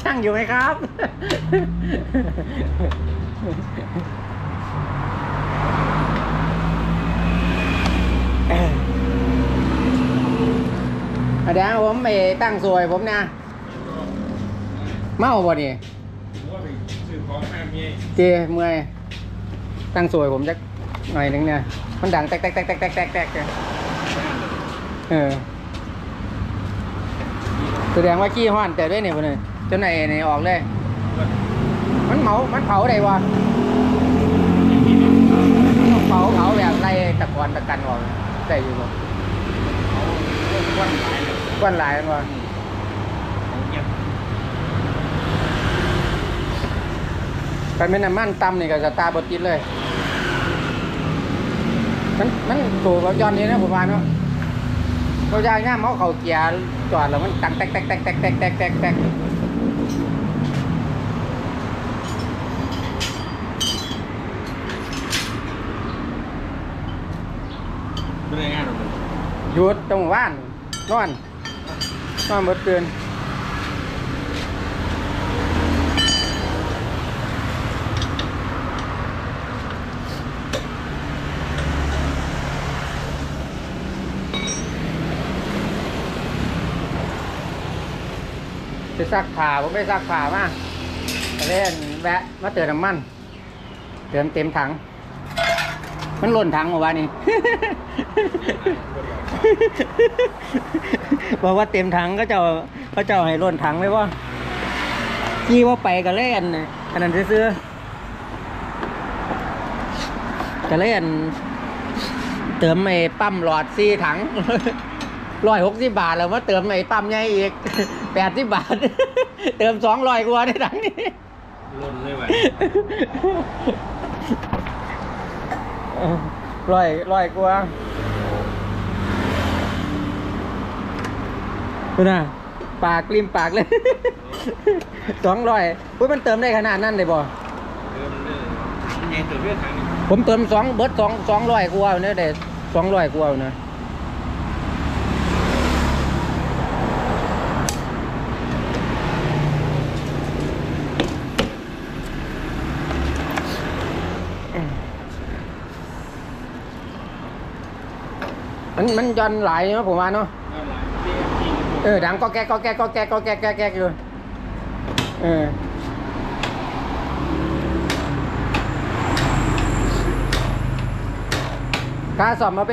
ช่างอยู่ไหมครับอาเดี๋ยวผมไปตั้งสวยผมนะ เมาบ่นี่ว่าไปซื้อของห้ามเมียเจเมื่อย ตั้งสวยผมจัก หน่อยหนึงเนี่ย มันดังแตกแตกแตกแตกแตกแตกแตกเนี่ยเออแสดงว่าขี้ห้อนแต่ด้วยเนี่ยวันนี้จนไหนเนี่ยออกเลย มันเมามันเผาได้วะเผาเผาแบบไรตะกอนตะกันออกได้อยู่บ่เขาวันหลายกวนหลายมันวะเขาเงียบกันเป็นน้ำมันตำนี่ก็สตาร์บติดเลย มันมันตัวราย้อนนี่นะผมว่าเนาะเราย่างง่ามเขาเขาเกียร์จอดแล้วมันตังแตกแตกแตกแตกแตกแตกแตกแตกไม่ได้งานหรอกหยุดตรงว่านนอนนอนหมดเกิน จะซักผ้าผมไม่ซักผ้ามาเล่นแวะมาเติมน้ำมันเติมเต็มถัง มันหล่นถังเมื่อวานนี้บอกว่าเต็มถังก็จะก็จะให้ล้นถังเลยว่ากี้ว่าไปก็เล่นอันนั้นซื้อๆก็เล่นเติมไอ้ปั๊มหลอดซีถังร้อยหกสิบบาทแล้วมาเติมไอ้ปั๊มใหญ่อีก แปดสิบบาท เติมสองร้อยกว่าในถังนี้ล้นเลยว่ะร้อยร้อยกว่าดูนะปากกลิมปากเลยสองร้อยอุ้ยมันเติมได้ขนาดนั้นเลยบ่เติมเลยมันยังเติมเรื่องทางนี้ผมเติมสองเบิร์ดสองสองร้อยกว่าเนี่ยได้สองร้อยกว่าเนะ มันมันย้อนหลายเนาะผมว่าเนาะก็หลายเรื่องจริงเออดังก็แก๊กก็แก๊กก็แก๊กก็แก๊กแก๊กแก๊กอยู่เออการสอบมาเป็น